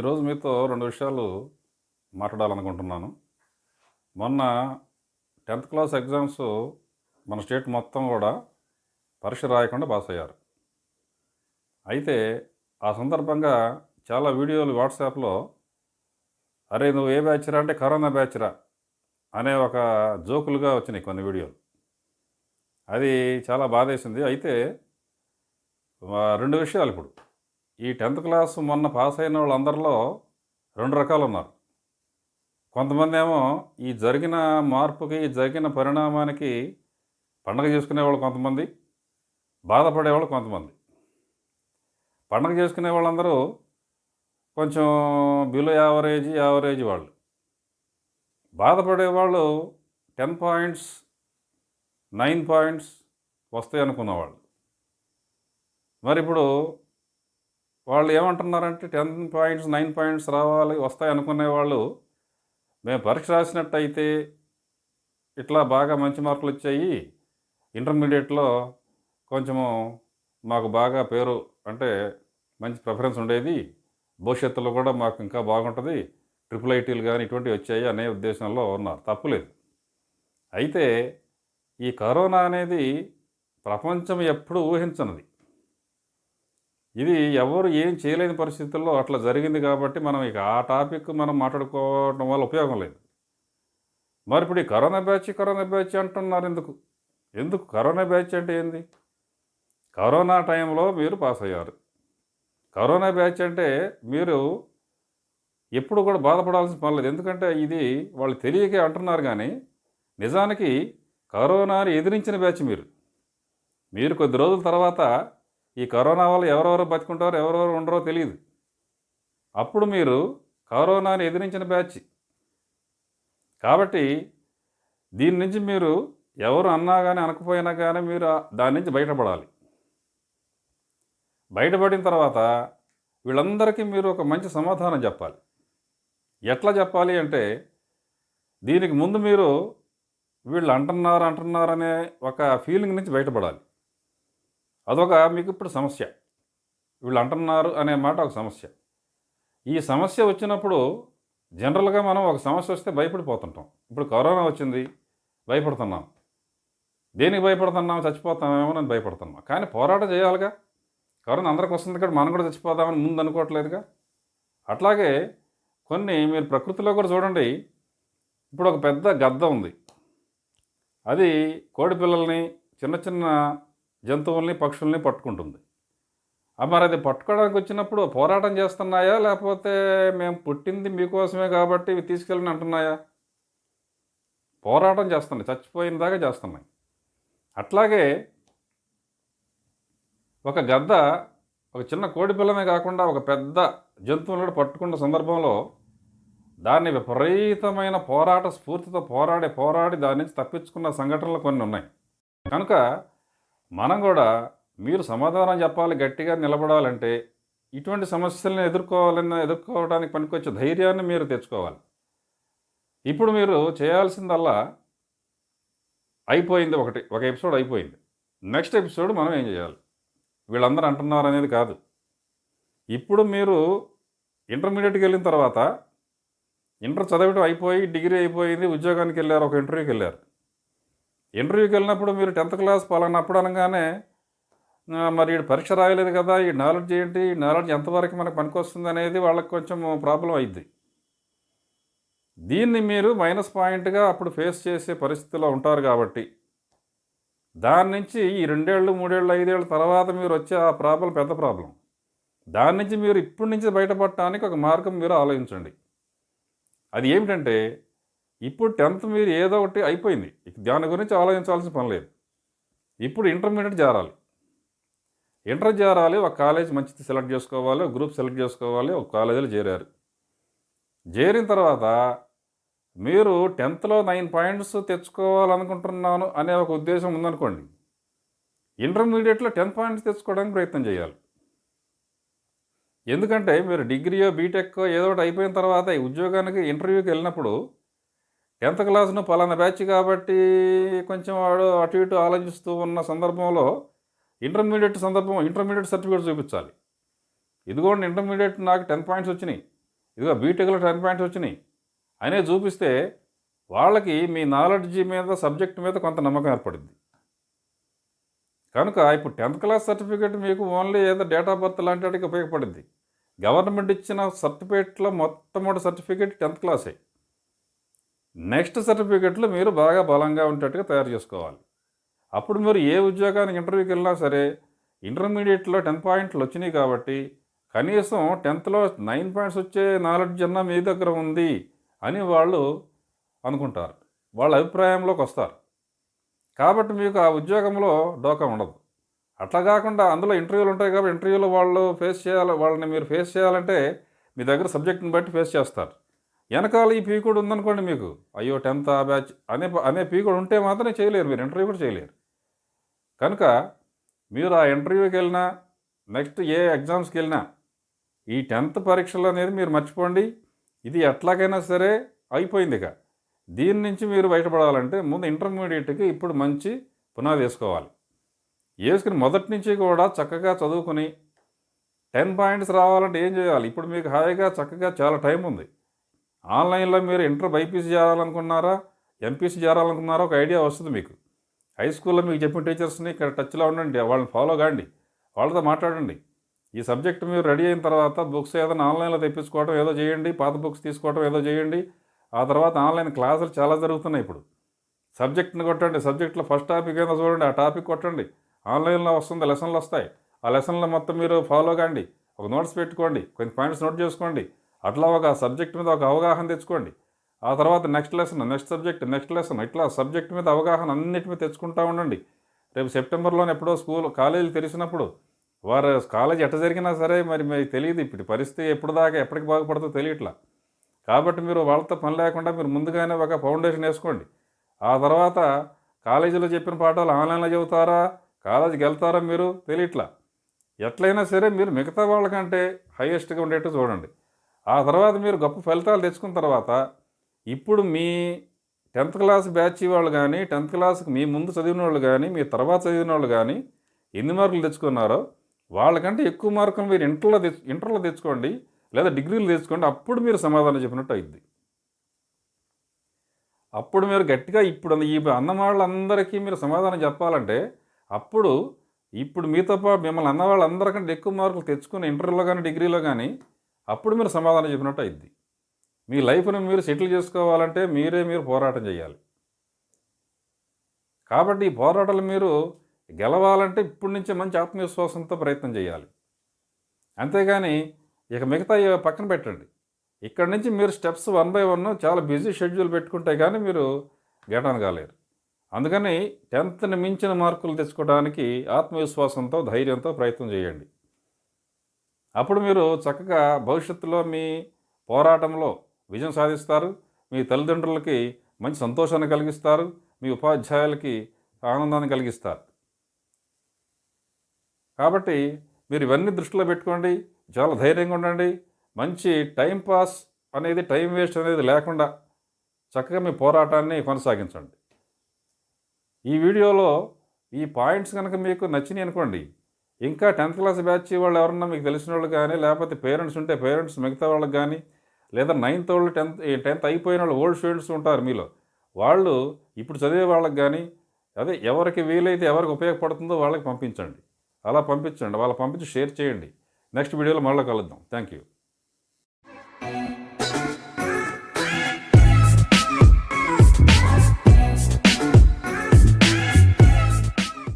ఈరోజు మీతో రెండు విషయాలు మాట్లాడాలనుకుంటున్నాను. మొన్న టెన్త్ క్లాస్ ఎగ్జామ్స్ మన స్టేట్ మొత్తం కూడా పరీక్ష రాయకుండా పాస్ అయ్యారు. అయితే ఆ సందర్భంగా చాలా వీడియోలు వాట్సాప్లో అరే నువ్వు ఏ బ్యాచ్రా అంటే కరోనా బ్యాచ్రా అనే ఒక జోకులుగా వచ్చినాయి కొన్ని వీడియోలు. అది చాలా బాధేసింది. అయితే రెండు విషయాలు ఇప్పుడు. ఈ టెన్త్ క్లాస్ మొన్న పాస్ అయిన వాళ్ళందరిలో రెండు రకాలు ఉన్నారు. కొంతమంది ఏమో ఈ జరిగిన మార్పుకి ఈ జరిగిన పరిణామానికి పండగ చేసుకునేవాళ్ళు కొంతమంది బాధపడేవాళ్ళు కొంతమంది. పండగ చేసుకునే వాళ్ళందరూ కొంచెం బిలో యావరేజ్ యావరేజ్ వాళ్ళు. బాధపడేవాళ్ళు టెన్ పాయింట్స్ నైన్ పాయింట్స్ వస్తాయి అనుకున్నవాళ్ళు. మరి ఇప్పుడు వాళ్ళు ఏమంటున్నారంటే టెన్ పాయింట్స్ నైన్ పాయింట్స్ రావాలి వస్తాయి అనుకునే వాళ్ళు మేము పరీక్ష రాసినట్టయితే ఇట్లా బాగా మంచి మార్కులు వచ్చాయి. ఇంటర్మీడియట్లో కొంచెము మాకు బాగా పేరు అంటే మంచి ప్రిఫరెన్స్ ఉండేది. భవిష్యత్తులో కూడా మాకు ఇంకా బాగుంటుంది. ట్రిపుల్ ఐటీలు కానీ ఇటువంటివి వచ్చాయి అనే ఉద్దేశంలో ఉన్నారు. తప్పులేదు. అయితే ఈ కరోనా అనేది ప్రపంచం ఎప్పుడు ఊహించనిది. ఇది ఎవరు ఏం చేయలేని పరిస్థితుల్లో అట్లా జరిగింది కాబట్టి మనం ఇక ఆ టాపిక్ మనం మాట్లాడుకోవడం వల్ల ఉపయోగం లేదు. మరి ఇప్పుడు ఈ కరోనా బ్యాచ్ కరోనా బ్యాచ్ అంటున్నారు ఎందుకు? ఎందుకు కరోనా బ్యాచ్ అంటే ఏంది? కరోనా టైంలో మీరు పాస్ అయ్యారు. కరోనా బ్యాచ్ అంటే మీరు ఎప్పుడు కూడా బాధపడాల్సిన పని లేదు. ఎందుకంటే ఇది వాళ్ళు తెలియక అంటున్నారు కానీ నిజానికి కరోనాని ఎదిరించిన బ్యాచ్ మీరు. మీరు కొద్ది రోజుల తర్వాత ఈ కరోనా వల్ల ఎవరెవరు బతుకుంటారో ఎవరెవరు ఉండరో తెలియదు అప్పుడు మీరు కరోనాని ఎదిరించిన బ్యాచ్. కాబట్టి దీని నుంచి మీరు ఎవరు అన్నా కానీ అనకపోయినా కానీ మీరు దాని నుంచి బయటపడాలి. బయటపడిన తర్వాత వీళ్ళందరికీ మీరు ఒక మంచి సమాధానం చెప్పాలి. ఎట్లా చెప్పాలి అంటే దీనికి ముందు మీరు వీళ్ళు అంటున్నారు అంటున్నారు అనే ఒక ఫీలింగ్ నుంచి బయటపడాలి. అదొక మీకు ఇప్పుడు సమస్య. వీళ్ళు అంటున్నారు అనే మాట ఒక సమస్య. ఈ సమస్య వచ్చినప్పుడు జనరల్గా మనం ఒక సమస్య వస్తే భయపడిపోతుంటాం. ఇప్పుడు కరోనా వచ్చింది భయపడుతున్నాం. దేనికి భయపడుతున్నాం? చచ్చిపోతామేమో అని భయపడుతున్నాం. కానీ పోరాటం చేయాలిగా. కరోనా అందరికి వస్తుంది కాబట్టి మనం కూడా చచ్చిపోదామని ముందు అనుకోవట్లేదుగా. అట్లాగే కొన్ని మీరు ప్రకృతిలో కూడా చూడండి. ఇప్పుడు ఒక పెద్ద గద్ద ఉంది. అది కోడి పిల్లల్ని చిన్న చిన్న జంతువుల్ని పక్షుల్ని పట్టుకుంటుంది. ఆ మరి అది పట్టుకోవడానికి వచ్చినప్పుడు పోరాటం చేస్తున్నాయా? లేకపోతే మేము పుట్టింది మీకోసమే కాబట్టి ఇవి తీసుకెళ్ళని అంటున్నాయా? పోరాటం చేస్తున్నాయి. చచ్చిపోయిన దాకా చేస్తున్నాయి. అట్లాగే ఒక గద్ద ఒక చిన్న కోడి పిల్లమే కాకుండా ఒక పెద్ద జంతువులను కూడా పట్టుకున్న సందర్భంలో దాన్ని విపరీతమైన పోరాట స్ఫూర్తితో పోరాడి పోరాడి దాని నుంచి తప్పించుకున్న సంఘటనలు కొన్ని ఉన్నాయి. కనుక మనం కూడా మీరు సమాధానం చెప్పాలి గట్టిగా నిలబడాలంటే ఇటువంటి సమస్యలను ఎదుర్కోవాలన్న ఎదుర్కోవడానికి పనికొచ్చే ధైర్యాన్ని మీరు తెచ్చుకోవాలి. ఇప్పుడు మీరు చేయాల్సిందల్లా అయిపోయింది ఒకటి ఒక ఎపిసోడ్ అయిపోయింది. నెక్స్ట్ ఎపిసోడ్ మనం ఏం చేయాలి? వీళ్ళందరూ అంటున్నారు అనేది కాదు. ఇప్పుడు మీరు ఇంటర్మీడియట్కి వెళ్ళిన తర్వాత ఇంటర్ చదవటం అయిపోయి డిగ్రీ అయిపోయింది ఉద్యోగానికి వెళ్ళారు ఒక ఇంటర్వ్యూకి వెళ్ళారు. ఇంటర్వ్యూకి వెళ్ళినప్పుడు మీరు టెన్త్ క్లాస్ పలానప్పుడు అనగానే మరి ఈ పరీక్ష రాయలేదు కదా ఈ నాలెడ్జ్ ఏంటి ఈ నాలెడ్జ్ ఎంతవరకు మనకు పనికొస్తుంది అనేది వాళ్ళకి కొంచెం ప్రాబ్లం అయింది దీన్ని మీరు మైనస్ పాయింట్గా అప్పుడు ఫేస్ చేసే పరిస్థితిలో ఉంటారు కాబట్టి దాని నుంచి ఈ రెండేళ్ళు మూడేళ్ళు ఐదేళ్ళ తర్వాత మీరు వచ్చే ఆ ప్రాబ్లం పెద్ద ప్రాబ్లం. దాని నుంచి మీరు ఇప్పటి నుంచి బయటపడటానికి ఒక మార్గం మీరు ఆలోచించండి. అది ఏమిటంటే ఇప్పుడు టెన్త్ మీరు ఏదో ఒకటి అయిపోయింది. దాని గురించి ఆలోచించాల్సిన పని లేదు. ఇప్పుడు ఇంటర్మీడియట్ చేరాలి ఇంటర్ చేరాలి ఒక కాలేజ్ మంచిది సెలెక్ట్ చేసుకోవాలి ఒక గ్రూప్ సెలెక్ట్ చేసుకోవాలి ఒక కాలేజీలో చేరారు. చేరిన తర్వాత మీరు టెన్త్లో నైన్ పాయింట్స్ తెచ్చుకోవాలనుకుంటున్నాను అనే ఒక ఉద్దేశం ఉందనుకోండి. ఇంటర్మీడియట్లో టెన్ పాయింట్స్ తెచ్చుకోవడానికి ప్రయత్నం చేయాలి. ఎందుకంటే మీరు డిగ్రీయో బీటెక్ ఏదో ఒకటి అయిపోయిన తర్వాత ఈ ఉద్యోగానికి ఇంటర్వ్యూకి వెళ్ళినప్పుడు టెన్త్ క్లాస్ను పలానా బ్యాచ్ కాబట్టి కొంచెం వాడు అటు ఇటు ఆలోచిస్తూ ఉన్న సందర్భంలో ఇంటర్మీడియట్ సందర్భం ఇంటర్మీడియట్ సర్టిఫికేట్ చూపించాలి. ఇదిగోండి ఇంటర్మీడియట్ నాకు టెన్ పాయింట్స్ వచ్చినాయి. ఇదిగో బీటెక్లో టెన్ పాయింట్స్ వచ్చినాయి. అనే చూపిస్తే వాళ్ళకి మీ నాలెడ్జ్ మీద సబ్జెక్ట్ మీద కొంత నమ్మకం ఏర్పడింది. కనుక ఇప్పుడు టెన్త్ క్లాస్ సర్టిఫికేట్ మీకు ఓన్లీ ఏదో డేట్ ఆఫ్ బర్త్ లాంటి వాటికి ఉపయోగపడింది. గవర్నమెంట్ ఇచ్చిన సర్టిఫికేట్లో మొట్టమొదటి సర్టిఫికేట్ టెన్త్ క్లాసే. నెక్స్ట్ సర్టిఫికేట్లు మీరు బాగా బలంగా ఉండేట్టుగా తయారు చేసుకోవాలి. అప్పుడు మీరు ఏ ఉద్యోగానికి ఇంటర్వ్యూకి వెళ్ళినా సరే ఇంటర్మీడియట్లో టెన్ పాయింట్లు వచ్చినాయి కాబట్టి కనీసం టెన్త్లో నైన్ పాయింట్స్ వచ్చే నాలెడ్జ్ అన్న మీ దగ్గర ఉంది అని వాళ్ళు అనుకుంటారు. వాళ్ళ అభిప్రాయంలోకి వస్తారు. కాబట్టి మీకు ఆ ఉద్యోగంలో డోకా ఉండదు. అట్లా కాకుండా అందులో ఇంటర్వ్యూలు ఉంటాయి కాబట్టి ఇంటర్వ్యూలో వాళ్ళు ఫేస్ చేయాలి వాళ్ళని మీరు ఫేస్ చేయాలంటే మీ దగ్గర సబ్జెక్ట్ని బట్టి ఫేస్ చేస్తారు. వెనకాల ఈ పీకుడు ఉందనుకోండి మీకు. అయ్యో టెన్త్ ఆ బ్యాచ్ అనే అనే పీకుడు ఉంటే మాత్రమే చేయలేరు మీరు. ఇంటర్వ్యూ కూడా చేయలేరు. కనుక మీరు ఆ ఇంటర్వ్యూకి వెళ్ళినా నెక్స్ట్ ఏ ఎగ్జామ్స్కి వెళ్ళినా ఈ టెన్త్ పరీక్షలు అనేది మీరు మర్చిపోండి. ఇది ఎట్లాగైనా సరే అయిపోయింది ఇక. దీని నుంచి మీరు బయటపడాలంటే ముందు ఇంటర్మీడియట్కి ఇప్పుడు మంచి పునాది వేసుకోవాలి. వేసుకుని మొదటి నుంచి కూడా చక్కగా చదువుకుని టెన్ పాయింట్స్ రావాలంటే ఏం చేయాలి? ఇప్పుడు మీకు హాయిగా చక్కగా చాలా టైం ఉంది. ఆన్లైన్లో మీరు ఇంటర్ బైపీసీ చేరాలనుకున్నారా ఎంపీసీ చేరాలనుకున్నారా ఒక ఐడియా వస్తుంది మీకు. హై స్కూల్లో మీకు చెప్పిన టీచర్స్ని ఇక్కడ టచ్లో ఉండండి వాళ్ళని ఫాలో కాండి వాళ్ళతో మాట్లాడండి. ఈ సబ్జెక్ట్ మీరు రెడీ అయిన తర్వాత బుక్స్ ఏదైనా ఆన్లైన్లో తెప్పించుకోవడం ఏదో చేయండి పాత బుక్స్ తీసుకోవడం ఏదో చేయండి ఆ తర్వాత ఆన్లైన్ క్లాసులు చాలా జరుగుతున్నాయి ఇప్పుడు. సబ్జెక్ట్ని కొట్టండి సబ్జెక్ట్లో ఫస్ట్ టాపిక్ ఏదో చూడండి ఆ టాపిక్ కొట్టండి. ఆన్లైన్లో వస్తుంది లెసన్లు వస్తాయి. ఆ లెసన్లో మొత్తం మీరు ఫాలో కాండి. ఒక నోట్స్ పెట్టుకోండి కొన్ని పాయింట్స్ నోట్ చేసుకోండి. అట్లా ఒక సబ్జెక్ట్ మీద ఒక అవగాహన తెచ్చుకోండి. ఆ తర్వాత next lesson next subject next lesson ఇట్లా సబ్జెక్ట్ మీద అవగాహన అన్నిటి మీద తెచ్చుకుంటూ ఉండండి. రేపు సెప్టెంబర్లోనే ఎప్పుడో స్కూల్ కాలేజీలు తెరిచినప్పుడు వారు కాలేజ్ ఎట్ట జరిగినా సరే మరి మీకు తెలియదు ఇప్పుడు పరిస్థితి ఎప్పుడు దాకా ఎప్పటికి బాగుపడుతుందో తెలియట్లా. కాబట్టి మీరు వాళ్ళతో పని లేకుండా మీరు ముందుగానే ఒక ఫౌండేషన్ వేసుకోండి. ఆ తర్వాత కాలేజీలో చెప్పిన పాఠాలు ఆన్లైన్లో చెబుతారా కాలేజీకి వెళ్తారా మీరు తెలియట్లా. ఎట్లయినా సరే మీరు మిగతా వాళ్ళకంటే హైయెస్ట్గా ఉండేట్టు చూడండి. ఆ తర్వాత మీరు గొప్ప ఫలితాలు తెచ్చుకున్న తర్వాత ఇప్పుడు మీ టెన్త్ క్లాస్ బ్యాచ్ వాళ్ళు కానీ టెన్త్ క్లాస్కి మీ ముందు చదివిన వాళ్ళు కానీ మీ తర్వాత చదివిన వాళ్ళు కానీ ఎన్ని మార్కులు తెచ్చుకున్నారో వాళ్ళకంటే ఎక్కువ మార్కులు మీరు ఇంటర్లో తెచ్చు ఇంటర్లో తెచ్చుకోండి లేదా డిగ్రీలు తెచ్చుకోండి అప్పుడు మీరు సమాధానం చెప్పినట్టు అయింది అప్పుడు మీరు గట్టిగా ఇప్పుడు ఈ అన్నవాళ్ళందరికీ మీరు సమాధానం చెప్పాలంటే అప్పుడు ఇప్పుడు మీతో పాటు మిమ్మల్ని అన్న వాళ్ళందరికంటే ఎక్కువ మార్కులు తెచ్చుకుని ఇంటర్లో కానీ డిగ్రీలో కానీ అప్పుడు మీరు సమాధానం చెప్పినట్టు అయింది మీ లైఫ్ని మీరు సెటిల్ చేసుకోవాలంటే మీరే మీరు పోరాటం చేయాలి. కాబట్టి ఈ పోరాటాలు మీరు గెలవాలంటే ఇప్పటి నుంచే మంచి ఆత్మవిశ్వాసంతో ప్రయత్నం చేయాలి. అంతేగాని ఇక మిగతా పక్కన పెట్టండి. ఇక్కడ నుంచి మీరు స్టెప్స్ వన్ బై వన్ చాలా బిజీ షెడ్యూల్ పెట్టుకుంటే కానీ మీరు గెటాన్ కాలేరు. అందుకని టెన్త్ని మించిన మార్కులు తెచ్చుకోవడానికి ఆత్మవిశ్వాసంతో ధైర్యంతో ప్రయత్నం చేయండి. అప్పుడు మీరు చక్కగా భవిష్యత్తులో మీ పోరాటంలో విజయం సాధిస్తారు మీ తల్లిదండ్రులకి మంచి సంతోషాన్ని కలిగిస్తారు మీ ఉపాధ్యాయులకి ఆనందాన్ని కలిగిస్తారు. కాబట్టి మీరు ఇవన్నీ దృష్టిలో పెట్టుకోండి చాలా ధైర్యంగా ఉండండి మంచి టైం పాస్ అనేది టైం వేస్ట్ అనేది లేకుండా చక్కగా మీ పోరాటాన్ని కొనసాగించండి. ఈ వీడియోలో ఈ పాయింట్స్ కనుక మీకు నచ్చినాయి అనుకోండి ఇంకా టెన్త్ క్లాస్ బ్యాచ్ వాళ్ళు ఎవరన్నా మీకు తెలిసిన వాళ్ళు కానీ లేకపోతే పేరెంట్స్ ఉంటే పేరెంట్స్ మిగతా వాళ్ళకి కానీ లేదా నైన్త్ వాళ్ళు టెన్త్ టెన్త్ అయిపోయిన వాళ్ళు ఓల్డ్ స్టూడెంట్స్ ఉంటారు మీలో. వాళ్ళు ఇప్పుడు చదివే వాళ్ళకి కానీ అదే ఎవరికి వీలైతే ఎవరికి ఉపయోగపడుతుందో వాళ్ళకి పంపించండి. అలా పంపించండి. వాళ్ళకి పంపించి షేర్ చేయండి. నెక్స్ట్ వీడియోలో మళ్ళీ కలుద్దాం. Thank you.